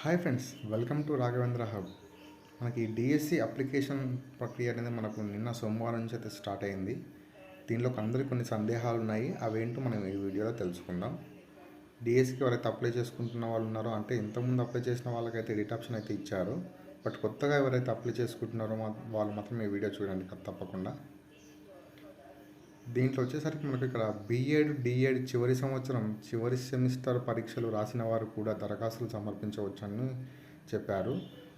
Hi friends welcome to Raghavendra hub మనకి DSC application ప్రక్రియ అనేది మనకు నిన్న సోమవారం నుంచి అయితే స్టార్ట్ అయింది. దీనిలో అందరికీ కొన్ని సందేహాలు ఉన్నాయి. అవేంటో మనం ఈ వీడియోలో తెలుసుకుందాం. డిఎస్సికి ఎవరైతే అప్లై చేసుకుంటున్న వాళ్ళు ఉన్నారో అంటే ఇంతకుముందు అప్లై చేసిన వాళ్ళకైతే ఎడిట్ ఆప్షన్ అయితే ఇచ్చారు. బట్ కొత్తగా ఎవరైతే అప్లై చేసుకుంటున్నారో వాళ్ళు మాత్రం ఈ వీడియో చూడండి తప్పకుండా. దీంట్లో వచ్చేసరికి మనకు ఇక్కడ బీఎడ్ డిఎడ్ చివరి సంవత్సరం చివరి సెమిస్టర్ పరీక్షలు రాసిన వారు కూడా దరఖాస్తులు సమర్పించవచ్చని చెప్పారు.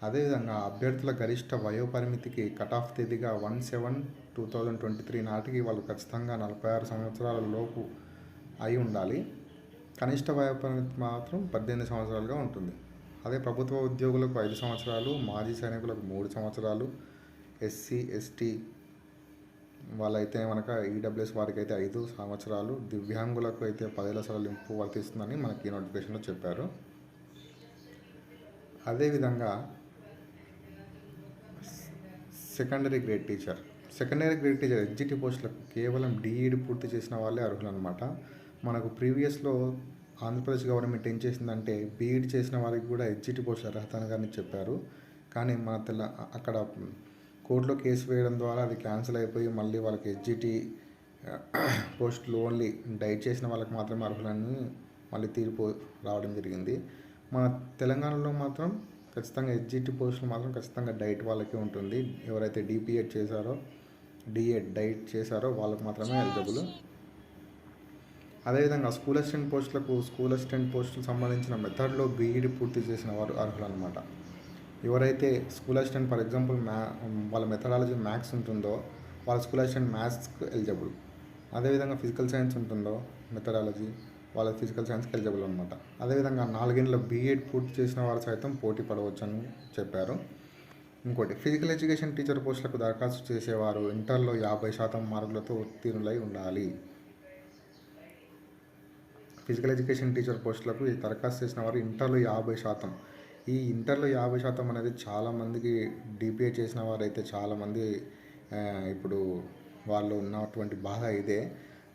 అదేవిధంగా అభ్యర్థుల గరిష్ట వయోపరిమితికి cut off తేదీగా one seven two thousand twenty three నాటికి వాళ్ళు ఖచ్చితంగా నలభై ఆరు సంవత్సరాల లోపు అయి ఉండాలి. కనిష్ట వయోపరిమితి మాత్రం పద్దెనిమిది సంవత్సరాలుగా ఉంటుంది. అదే ప్రభుత్వ ఉద్యోగులకు ఐదు సంవత్సరాలు మాజీ సైనికులకు మూడు సంవత్సరాలు ఎస్సీ ఎస్టీ వాళ్ళైతే మనక ఈడబ్ల్యూఎస్ వారికి అయితే ఐదు సంవత్సరాలు దివ్యాంగులకు అయితే పదేళ్ళ లక్షల వర్తిస్తుందని మనకి ఈ నోటిఫికేషన్లో చెప్పారు. అదేవిధంగా secondary grade teacher. Secondary grade teacher SGT పోస్టులకు కేవలం డిఈడి పూర్తి చేసిన వాళ్ళే అర్హులన్నమాట. మనకు ప్రీవియస్లో ఆంధ్రప్రదేశ్ గవర్నమెంట్ ఏం చేసిందంటే బీఈడి చేసిన వారికి కూడా ఎగ్జిటి పోస్ట్ అర్హత అని చెప్పారు. కానీ మన తెల్ల అక్కడ కోర్టులో కేసు వేయడం ద్వారా అది క్యాన్సిల్ అయిపోయి మళ్ళీ వాళ్ళకి ఎస్జిటి పోస్టులు ఓన్లీ డైట్ చేసిన వాళ్ళకి మాత్రమే అర్హులని మళ్ళీ తీర్పు రావడం జరిగింది. మన తెలంగాణలో మాత్రం ఖచ్చితంగా ఎస్జిటి పోస్టులు మాత్రం ఖచ్చితంగా డైట్ వాళ్ళకే ఉంటుంది. ఎవరైతే డిపిఎడ్ చేశారో డిఎడ్ డైట్ చేశారో వాళ్ళకి మాత్రమే ఎలిజిబుల్ అదేవిధంగా స్కూల్ అసిస్టెంట్ పోస్టులకు స్కూల్ అసిస్టెంట్ పోస్టులకు సంబంధించిన మెథడ్లో బీఈడి పూర్తి చేసిన వారు అర్హులు అనమాట ఎవరైతే స్కూల్ అసిస్టెంట్ ఫర్ ఎగ్జాంపుల్ మ్యా వాళ్ళ మెథడాలజీ మ్యాథ్స్ ఉంటుందో వాళ్ళ స్కూల్ అసిస్టెంట్ మ్యాథ్స్కి ఎలిజిబుల్. అదేవిధంగా ఫిజికల్ సైన్స్ ఉంటుందో మెథడాలజీ వాళ్ళ ఫిజికల్ సైన్స్కి ఎలిజిబుల్ అనమాట అదేవిధంగా నాలుగేళ్ళ బీఎడ్ పూర్తి చేసిన వారు సైతం పోటీ పడవచ్చు అని చెప్పారు. ఇంకోటి ఫిజికల్ ఎడ్యుకేషన్ టీచర్ పోస్టులకు దరఖాస్తు చేసేవారు ఇంటర్లో యాభై శాతం మార్కులతో ఉత్తీర్ణులై ఉండాలి. ఫిజికల్ ఎడ్యుకేషన్ టీచర్ పోస్టులకు దరఖాస్తు చేసిన వారు ఇంటర్లో యాభై శాతం. ఈ ఇంటర్లో యాభై శాతం అనేది చాలామందికి డిపిఏ చేసిన వారు అయితే చాలామంది ఇప్పుడు వాళ్ళు ఉన్నటువంటి బాధ ఇదే.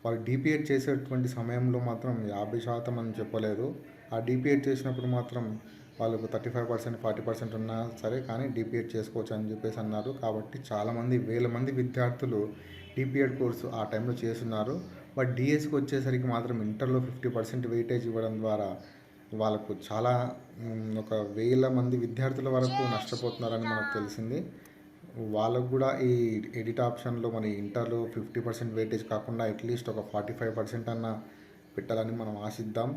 వాళ్ళు డిపిఎడ్ చేసేటువంటి సమయంలో మాత్రం యాభై శాతం అని చెప్పలేదు. ఆ డిపిఎడ్ చేసినప్పుడు మాత్రం వాళ్ళకు thirty five percent forty percent ఉన్నా సరే కానీ డిపిఎడ్ చేసుకోవచ్చు అని చెప్పేసి అన్నారు. కాబట్టి చాలామంది వేల మంది విద్యార్థులు డిపిఎడ్ కోర్సు ఆ టైంలో చేస్తున్నారు. బట్ డిఎస్కి వచ్చేసరికి మాత్రం ఇంటర్లో ఫిఫ్టీ పర్సెంట్ వెయిటేజ్ ఇవ్వడం ద్వారా వాళ్ళకు చాలా ఒక వేల మంది విద్యార్థుల వరకు నష్టపోతున్నారని మనకు తెలిసింది. వాళ్ళకు కూడా ఈ ఎడిట్ ఆప్షన్లో మన ఇంటర్లో ఫిఫ్టీ పర్సెంట్ వెయిటేజ్ కాకుండా అట్లీస్ట్ ఒక ఫార్టీ ఫైవ్ పర్సెంట్ అన్న పెట్టాలని మనం ఆశిద్దాం.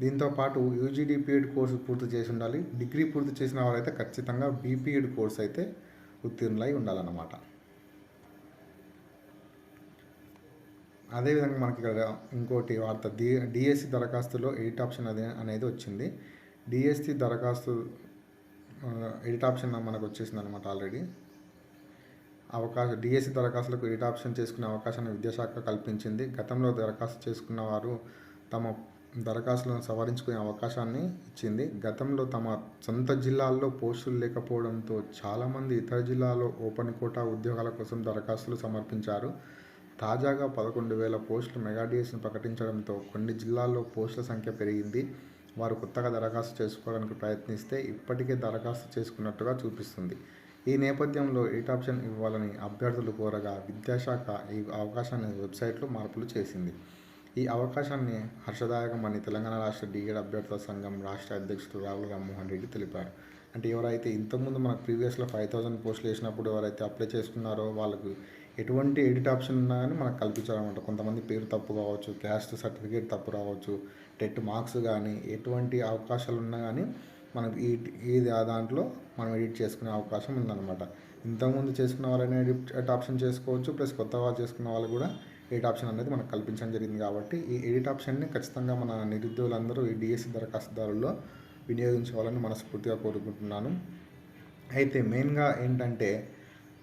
దీంతో పాటు యూజీడీపీఎడ్ కోర్సు పూర్తి చేసి ఉండాలి. డిగ్రీ పూర్తి చేసిన వారైతే ఖచ్చితంగా బీపీఎడ్ కోర్స్ అయితే ఉత్తీర్ణులై ఉండాలన్నమాట. అదేవిధంగా మనకి ఇక్కడ ఇంకోటి వార్త డి డిఎస్సి దరఖాస్తులో ఎడిట్ ఆప్షన్ అదే అనేది వచ్చింది. డిఎస్సి దరఖాస్తు ఎడిట్ ఆప్షన్ మనకు వచ్చేసింది అనమాట ఆల్రెడీ. అవకాశం డిఎస్సి దరఖాస్తులకు ఎడిట్ ఆప్షన్ చేసుకునే అవకాశాన్ని విద్యాశాఖ కల్పించింది. గతంలో దరఖాస్తు చేసుకున్న వారు తమ దరఖాస్తులను సవరించుకునే అవకాశాన్ని ఇచ్చింది. గతంలో తమ సొంత జిల్లాల్లో పోస్టులు లేకపోవడంతో చాలామంది ఇతర జిల్లాలో ఓపెన్ కోటా ఉద్యోగాల కోసం దరఖాస్తులు సమర్పించారు. తాజాగా పదకొండు వేల పోస్టులు మెగాడియేషన్ ప్రకటించడంతో కొన్ని జిల్లాల్లో పోస్టుల సంఖ్య పెరిగింది. వారు కొత్తగా దరఖాస్తు చేసుకోవడానికి ప్రయత్నిస్తే ఇప్పటికే దరఖాస్తు చేసుకున్నట్టుగా చూపిస్తుంది. ఈ నేపథ్యంలో ఎయిట్ ఆప్షన్ ఇవ్వాలని అభ్యర్థులు కోరగా విద్యాశాఖ ఈ అవకాశాన్ని వెబ్సైట్లో మార్పులు చేసింది. ఈ అవకాశాన్ని హర్షదాయకమని తెలంగాణ రాష్ట్ర డిఎడ్ అభ్యర్థుల సంఘం రాష్ట్ర అధ్యక్షుడు రావుల రామ్మోహన్ రెడ్డి తెలిపారు. అంటే ఎవరైతే ఇంతకుముందు మనకు ప్రీవియస్లో ఫైవ్ థౌసండ్ పోస్టులు వేసినప్పుడు ఎవరైతే అప్లై చేసుకున్నారో వాళ్ళకు ఎటువంటి ఎడిట్ ఆప్షన్ ఉన్నా కానీ మనకు కల్పించాలన్నమాట. కొంతమంది పేరు తప్పు కావచ్చు క్యాస్ట్ సర్టిఫికేట్ తప్పు రావచ్చు టెట్ మార్క్స్ కానీ ఎటువంటి అవకాశాలు ఉన్నా కానీ మనకు ఈ ఈ దాంట్లో మనం ఎడిట్ చేసుకునే అవకాశం ఉందన్నమాట. ఇంతకుముందు చేసుకున్న వాళ్ళని ఎడిట్ ఎడిట్ ఆప్షన్ చేసుకోవచ్చు ప్లస్ కొత్త వాళ్ళు చేసుకున్న వాళ్ళు కూడా ఎడిట్ ఆప్షన్ అనేది మనకు కల్పించడం జరిగింది కాబట్టి ఈ ఎడిట్ ఆప్షన్ని ఖచ్చితంగా మన నిరుద్యోగులందరూ ఈ డిఎస్సి దరఖాస్తుదారుల్లో వినియోగించుకోవాలని మనస్ఫూర్తిగా కోరుకుంటున్నాను. అయితే మెయిన్గా ఏంటంటే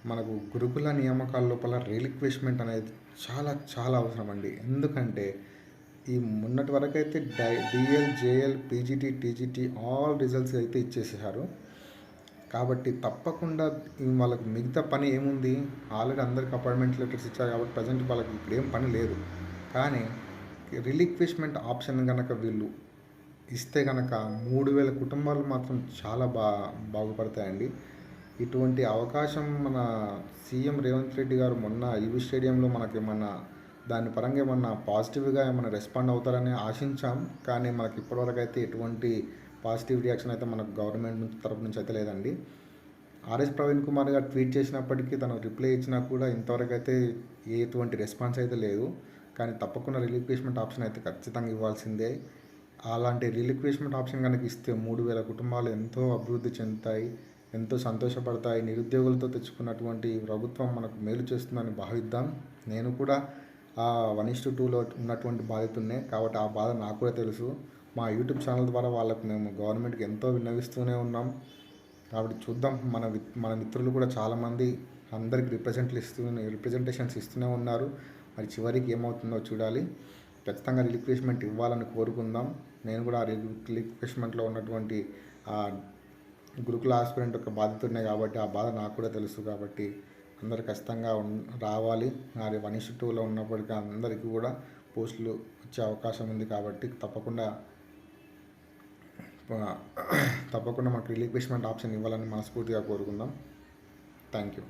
మనకు గురుకుల నియామకాల లోపల రీలిక్విష్మెంట్ అనేది చాలా చాలా అవసరం అండి. ఎందుకంటే ఈ మొన్నటి వరకు అయితే die DL JL PGT TGT all results అయితే ఇచ్చేసారు కాబట్టి తప్పకుండా వాళ్ళకి మిగతా పని ఏముంది? ఆల్రెడీ అందరికి అపాయింట్మెంట్ లెటర్స్ ఇచ్చారు కాబట్టి ప్రజెంట్ వాళ్ళకి ఇప్పుడు ఏం పని లేదు. కానీ రిలిక్విష్మెంట్ ఆప్షన్ కనుక వీళ్ళు ఇస్తే కనుక మూడు వేల కుటుంబాలు మాత్రం చాలా బా బాగుపడతాయండి. ఇటువంటి అవకాశం మన సీఎం రేవంత్ రెడ్డి గారు మొన్న ఎల్బీ స్టేడియంలో మనకి ఏమన్నా దాని పరంగా ఏమన్నా పాజిటివ్గా ఏమైనా రెస్పాండ్ అవుతారని ఆశించాం. కానీ మనకి ఇప్పటివరకు అయితే ఎటువంటి పాజిటివ్ రియాక్షన్ అయితే మనకు గవర్నమెంట్ నుంచి తరపు నుంచి అయితే లేదండి. ఆర్ఎస్ ప్రవీణ్ కుమార్ గారు ట్వీట్ చేసినప్పటికీ తను రిప్లై ఇచ్చినా కూడా ఇంతవరకు అయితే ఎటువంటి రెస్పాన్స్ అయితే లేదు. కానీ తప్పకుండా రిలిక్వేష్మెంట్ ఆప్షన్ అయితే ఖచ్చితంగా ఇవ్వాల్సిందే. అలాంటి రిలిక్వేష్మెంట్ ఆప్షన్ కనుక ఇస్తే మూడు వేల కుటుంబాలు ఎంతో అభివృద్ధి చెందుతాయి. ఎంతో సంతోషపడతాయి నిరుద్యోగులతో తెచ్చుకున్నటువంటి ప్రభుత్వం మనకు మేలు చేస్తుందని భావిద్దాం. నేను కూడా ఆ వన్ ఇస్ టూలో ఉన్నటువంటి బాధితున్నే కాబట్టి ఆ బాధ నాకు కూడా తెలుసు. మా యూట్యూబ్ ఛానల్ ద్వారా వాళ్ళకు మేము గవర్నమెంట్కి ఎంతో విన్నవిస్తూనే ఉన్నాం. కాబట్టి చూద్దాం. మన మన మిత్రులు కూడా చాలామంది అందరికి రిప్రజెంట్లు ఇస్తూ రిప్రజెంటేషన్స్ ఇస్తూనే ఉన్నారు. మరి చివరికి ఏమవుతుందో చూడాలి. ఖచ్చితంగా రిక్వెస్ట్మెంట్ ఇవ్వాలని కోరుకుందాం. నేను కూడా ఆ రిక్వెస్ట్మెంట్లో ఉన్నటువంటి ఆ గురుకుల ఆస్పిరెంట్ ఒక బాధ్యత ఉన్నాయి కాబట్టి ఆ బాధ నాకు కూడా తెలుసు కాబట్టి అందరు ఖచ్చితంగా రావాలి. మరి వన్ ఇష్యూ టూలో ఉన్నప్పటికీ అందరికీ కూడా పోస్టులు వచ్చే అవకాశం ఉంది కాబట్టి తప్పకుండా తప్పకుండా మాకు రిలీక్వేష్మెంట్ ఆప్షన్ ఇవ్వాలని మనస్ఫూర్తిగా కోరుకుందాం. Thank you.